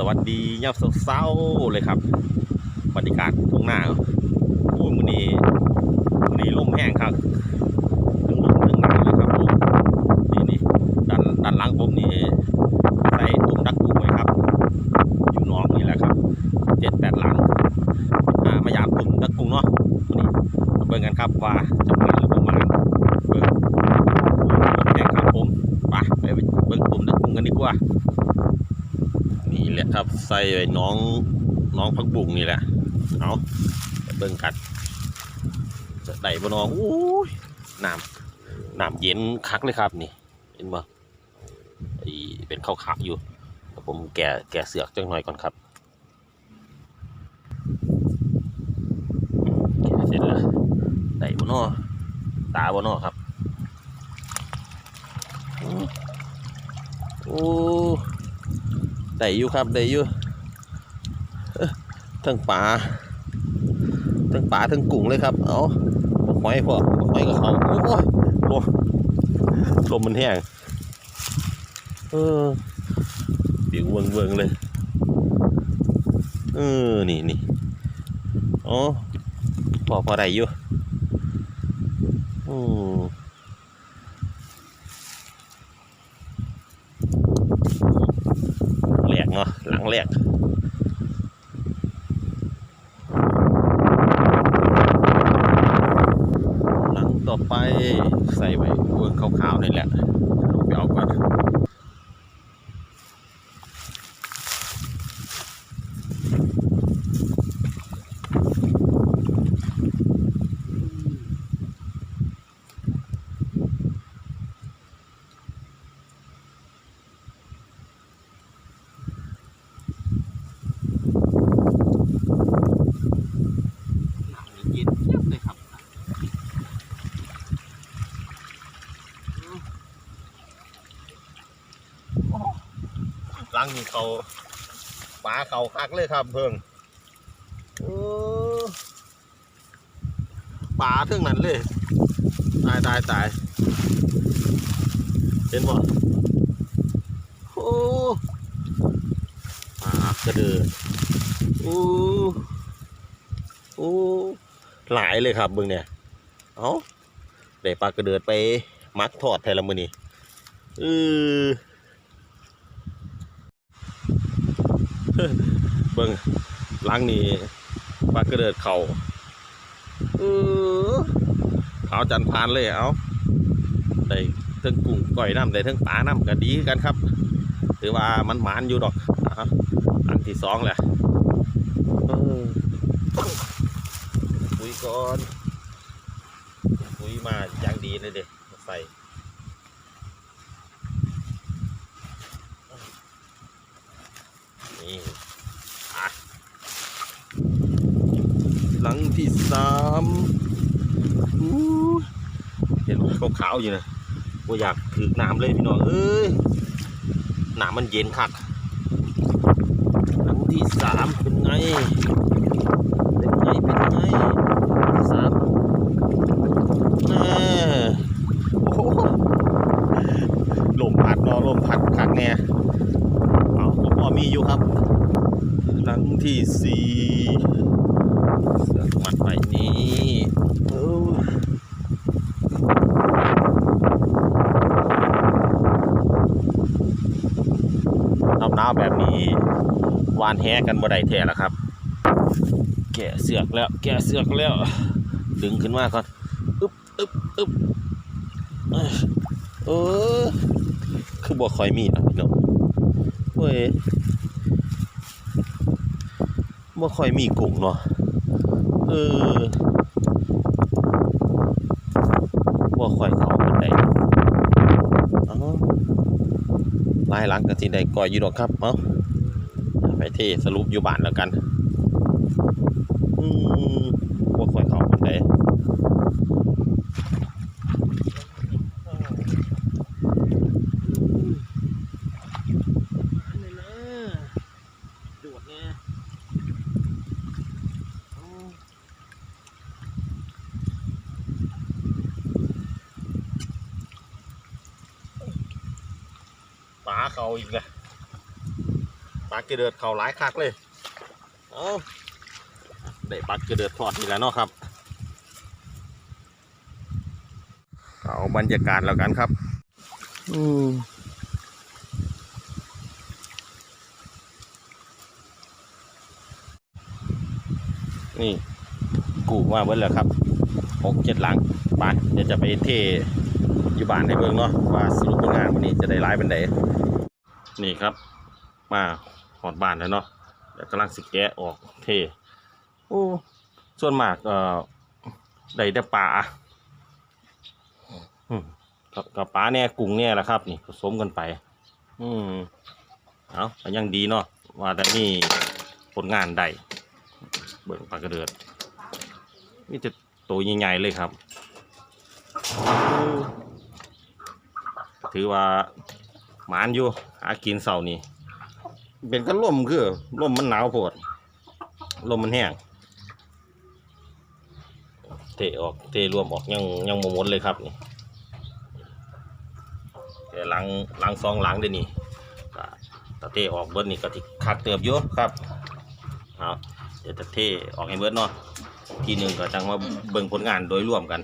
สวัสดียามเช้าเลยครับบรรยากาศทุ่งนาโอ้ยมื้อนี้มื้อนี้ลมแห้งครับถึงลมถึงหนาวเลยครับผมนี่นี่ด้านด้านหลังผมนี่ใส่ตุ่มดักกุ้งไว้ครับอยู่หนองนี่แหละครับเจ็ดแปดหลังอ่ามายามตุ่มดักกุ้งเนาะนี้มาเบิ่งกันครับว่าจะมาหรือบ่มาเบิ่งลมแห้งครับผมไปไปเบิ่งตุ่มดักกุ้งกันดีกว่า ครับ ใส่ไอ้น้องน้องพักบุ้งนี่แหละ เอาเบิ่งกันจะได้บ่น้องอู้ยน้ำน้ำเย็นคักเลยครับนี่ เห็นบ่ไอเป็นขาวๆอยู่เดี๋ยวผมแกะแกะเสือกจังหน่อยก่อนครับแกะเสร็จแล้วได้บ่น้อตาบ่น้อครับอู้โอ้ ได้อยู่ครับได้อยู่ทั้งปลาทั้งปลาทั้งกุ้งเลยครับ เอาหอยพวกบักหอยกับเขาโอ้ยลมลมมันแห้งเออเสียงเวิงเวิงเลย เออ นี่นี่อ๋อพอพอได้อยู่อืม แหลก เนาะหลังแรกหลังต่อไปใส่ไว้เวิร์ขาวๆนี่แหละลงไปเอาก่อนำนี่เย็นเจี๊ยบเลยครับ หลังนี่เขาปลาเขาคักเลยครับเพิ่งโอ้ปลาเท่งนั้นเลย ตายตายตายเห็นบ่โอ้ปลากระเดือโอ้โอ้หลายเลยครับเบิ่งเนี่ยเอาได้ปลากระเดือดไปมักทอดแทนละมือนี่เออ เบิ่งล้างนี่ปลากระเดิดเขาเออขาวจันทร์พานเลยเอาได้เทั้งกุ้งก่อยน้ำได้เทั้งปลาน้ำก็ดีกันครับ ถือว่ามันหมานอยู่ดอกอะอันที่สองแหละเออคุยก่อนคุยมาอย่างดีเลยเด็ใส่ นี่หลังที่สามเห็นขาวๆอยู่นะว่าอยากถือน้ำเลยพี่น้องเอ้ยน้ำมันเย็นคักหลังที่สามเป็นไงเป็นไงเป็นไงสามแน่โอ้โหลมพัดนอลมพัดคักแน่ เอาผมพอมีอยู่ครับ หลังที่สี่เสือกมัดไปนี่เออเอาแบบนี้วานแฮกันบ่ได้แท้แล้วครับ แกะเสือกแล้ว แกะเสือกแล้ว ดึงขึ้นมาก่อนอึ๊บอึ๊บอึ๊บเออคือบ่คอยมีนะพี่น้อง เว้ยบ่ค่อยมีกุ้งเนาะเออบ่ค่อยเขาเป็นไดเอ้าลายหลังก็สิได้ก่อยอยู่ดอกครับเอ้าไปเทสรุปอยู่บ้านแล้วกันอืมบ่ค่อยเขาเป็นไดดูด ปลาเขาอีกนะปลาลากระเดิดเขาหลายคักเลยเอาได้ปลากระเดิดทอดนี่แหล้วเนาะครับเอาบรรยากาศแล้วกันครับอืมนี่กูมาเบิ้แล้วครับหกเจ็ดหลังไปเดี๋ยวจะไปเท อยู่บ้านให้เบิ่งเนาะว่าสรุปผลงานวันนี้จะได้ร้ายเป็นไดนี่ครับ มาหอดบ้านแล้วเนาะเดี๋ยวกำลังสิแกะออกเทโอ้ส่วนมากเอ่อได้แต่ปลาอืมกับกับปลาเนี่ยกุ้งเนี่ยแหละครับ นี่ผสมกันไป อืมเอาก็ยังดีเนาะว่าแต่นี่ผลงานได้เบิ่งปลากระเดือดมีแต่ตัวใหญ่ๆเลยครับ ถือว่าหมานอยู่หากินเสานี่เป็นก็ล่มคือล่มมันหนาวโพดล่มมันแห้งเทออกเทรวมออกยังยังโมดเลยครับนี่แต่หลังหลังซองหลังเดี๋ยนี้ก็ตะเทออกเบิร์ดนี่ก็ที่คักเติบอยู่ครับเอาเดี๋ยวจะเทออกให้เบิร์ดเนาะทีหนึ่งก็จังมาเบิ่งผลงานโดยรวมกัน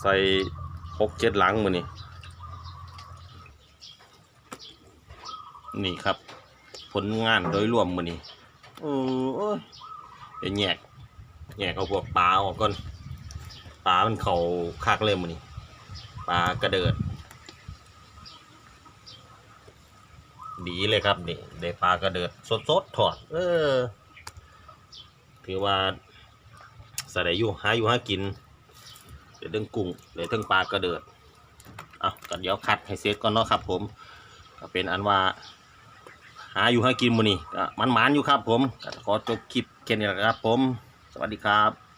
ใส่หกเจ็ดหลังมือนี่นี่ครับ ผลงานโดยรวมมือนี่โอ้ยเดี๋ยวแยกแยกเอาพวกปลาออกก่อนปลามันเขาคักเลยมือนี่ปลากระเดิด ดีเลยครับนี่ได้ปลากระเดิดสดๆถอด เออ ถือว่าใส่ได้อยู่หาอยู่หากิน เดี๋ยวเรื่องกุ้งเดี๋ยวเรื่องปลากระเดิดเอาก็เดี๋ยวคัดให้เสร็จก่อนเนาะครับ ผม ก็เป็นอันว่า หาอยู่ให้กินมือนี้ก็มันๆอยู่ครับ ผมก็ขอจบคลิปแค่นี้แหละครับ ผม สวัสดีครับ